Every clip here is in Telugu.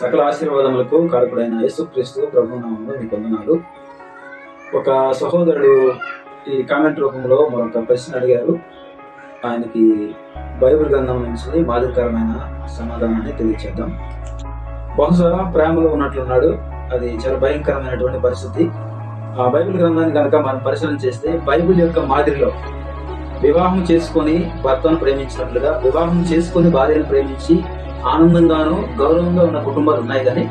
సకల ఆశీర్వాదములకు కారకుడైన యేసుక్రీస్తు ప్రభు నామంలో మీకు వందనాలు. ఒక సహోదరుడు ఈ కామెంట్ రూపంలో మరొక ప్రశ్న అడిగారు. ఆయనకి బైబిల్ గ్రంథం నుంచి మాదిరికరమైన సమాధానాన్ని తెలియచేద్దాం. బహుశా ప్రేమలో ఉన్నట్లున్నాడు అది చాలా భయంకరమైనటువంటి పరిస్థితి. ఆ బైబిల్ గ్రంథాన్ని కనుక మనం పరిశీలన చేస్తే బైబిల్ యొక్క మాదిరిలో వివాహం చేసుకొని భర్తను ప్రేమించినట్లుగా వివాహం చేసుకొని భార్యను ప్రేమించి ఆనందంగాను గౌరవంగా ఉన్న కుటుంబాలు ఉన్నాయి కానీ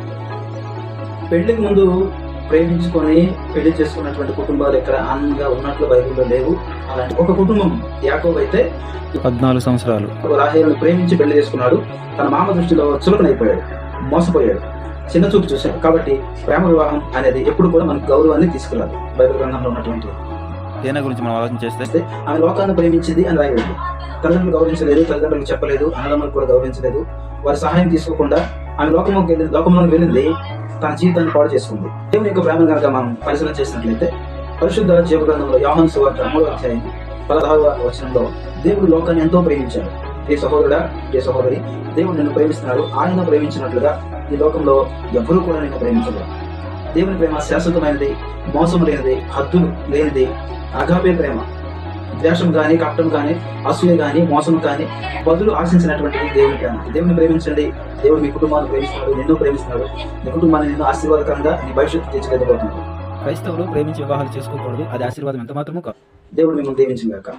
పెళ్ళికి ముందు ప్రేమించుకొని పెళ్ళి చేసుకున్నటువంటి కుటుంబాలు ఎక్కడ ఆనందంగా ఉన్నట్లు బైబిల్లో లేవు. అలాంటి ఒక కుటుంబం యాకోబ్ అయితే పద్నాలుగు సంవత్సరాలు. రాహేలును ప్రేమించి పెళ్ళి చేసుకున్నాడు. తన మామ దృష్టిలో చులకనైపోయాడు మోసపోయాడు చిన్న చూపు చూశాడు. కాబట్టి ప్రేమ వివాహం అనేది ఎప్పుడు కూడా మనకు గౌరవాన్ని తీసుకురాదు బైబిల్ గ్రంథంలో ఉన్నటువంటి దేని గురించి మనం ఆలోచన చేస్తే? ఆమె లోకాన్ని ప్రేమించింది అని రాయలేదు తల్లిదండ్రులు గౌరవించలేదు తల్లిదండ్రులు చెప్పలేదు అన్నదమ్ములు కూడా గౌరవించలేదు. వారి సహాయం తీసుకోకుండా ఆమె లోకంలోకి వెళ్ళింది లోకంలోకి వెళ్ళింది తన జీవితాన్ని పాడు చేసుకుంది. దేవుని యొక్క ప్రేమను కనుక మనం పరిశీలన చేసినట్లయితే పరిశుద్ధ జీవ గ్రంథంలో యోహన్ సువార్త మూడో అధ్యాయం పదహారవ వచనంలో దేవుడు లోకాన్ని ఎంతో ప్రేమించాడు. ఏ సహోదరుడా ఏ సహోదరి దేవుడు నిన్ను ప్రేమిస్తున్నాడు ఆయన ప్రేమించినట్లుగా ఈ లోకంలో ఎవరూ కూడా నిన్ను ప్రేమించలేదు. దేవుని ప్రేమ శాశ్వతమైనది మోసం లేనిది హద్దులు లేనిది అగాపే ప్రేమ. ద్వేషం కానీ కప్పటం కానీ అసూయ కానీ మోసం కానీ బదులు ఆశించినటువంటి దేవుని ప్రేమ. దేవుని ప్రేమించండి. దేవుడు మీ కుటుంబాన్ని ప్రేమిస్తున్నాడు నిన్ను ప్రేమిస్తున్నాడు. నీ కుటుంబాన్ని నిన్ను ఆశీర్వాదకరంగా నీ భవిష్యత్తు తీర్చిదిద్దబోతున్నాడు. క్రైస్తవులు ప్రేమించి వివాహాలు చేసుకోకూడదు. అది ఆశీర్వాదం ఎంత మాత్రము కాదు. దేవుడు మిమ్మల్ని దీవించిన గాక